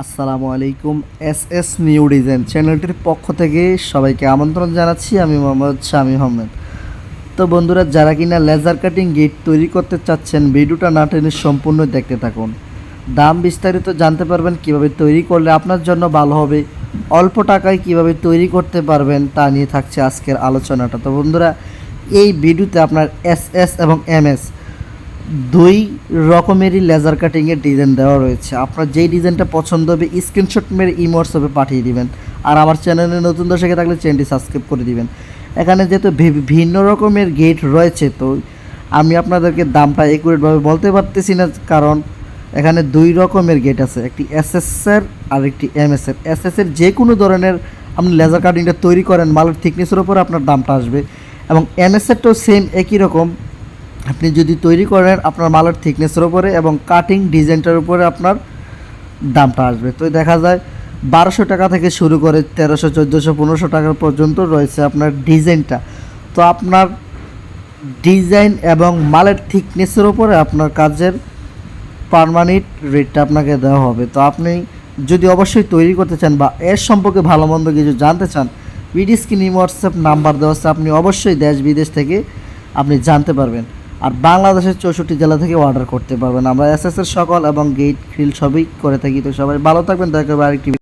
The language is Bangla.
আসসালামু আলাইকুম, এস এস নিউ ডিজাইন চ্যানেলটির পক্ষ থেকে সবাইকে আমন্ত্রণ জানাচ্ছি, আমি মোহাম্মদ শামী আহমেদ। তো বন্ধুরা, যারা কিনা লেজার কাটিং গেট তৈরি করতে চাচ্ছেন, ভিডিওটা না টেনে সম্পূর্ণ দেখতে থাকুন। দাম বিস্তারিত জানতে পারবেন, কীভাবে তৈরি করলে আপনার জন্য ভালো হবে, অল্প টাকায় কীভাবে তৈরি করতে পারবেন, তা নিয়ে থাকছে আজকের আলোচনাটা। তো বন্ধুরা, এই ভিডিওতে আপনার এস এস এবং এম এস দুই রকমেরই লেজার কাটিংয়ের ডিজাইন দেওয়া রয়েছে। আপনার যেই ডিজাইনটা পছন্দ হবে স্ক্রিনশট মেরে হোয়াটসঅ্যাপে পাঠিয়ে দিবেন। আর আমার চ্যানেলে নতুন দর্শকে থাকলে চ্যানেলটি সাবস্ক্রাইব করে দিবেন। এখানে যেহেতু ভিন্ন রকমের গেট রয়েছে, তো আমি আপনাদেরকে দামটা একুরেটভাবে বলতে পারতেছি না, কারণ এখানে দুই রকমের গেট আছে, একটি এসএসের আর একটি এমএসের এসএসের যে কোনো ধরনের আপনি লেজার কাটিংটা তৈরি করেন, মালের থিকনেসের উপর আপনার দামটা আসবে। এবং এমএসেরটাও সেম একই রকম। আপনি যদি তৈরি করেন, আপনার মালের থিকনেসের উপরে এবং কাটিং ডিজাইনটার উপরে আপনার দামটা আসবে। তো দেখা যায়, বারোশো টাকা থেকে শুরু করে তেরোশো, চোদ্দোশো, পনেরোশো টাকা পর্যন্ত রয়েছে আপনার ডিজাইনটা তো আপনার ডিজাইন এবং মালের থিকনেসের উপরে আপনার কাজের পারমানেন্ট রেটটা আপনাকে দেওয়া হবে। তো আপনি যদি অবশ্যই তৈরি করতে চান বা এর সম্পর্কে ভালো মন্দ কিছু জানতে চান, ভিডিও স্ক্রিন হোয়াটসঅ্যাপ নাম্বার দেওয়া আছে, আপনি অবশ্যই দেশ বিদেশ থেকে আপনি জানতে পারবেন। আর বাংলাদেশের চৌষট্টি জেলা থেকে অর্ডার করতে পারবেন। আমরা এস এর সকল এবং গেট গ্রিল সবই করে থাকি। তো সবাই ভালো থাকবেন। দেখা হবে আরেকটি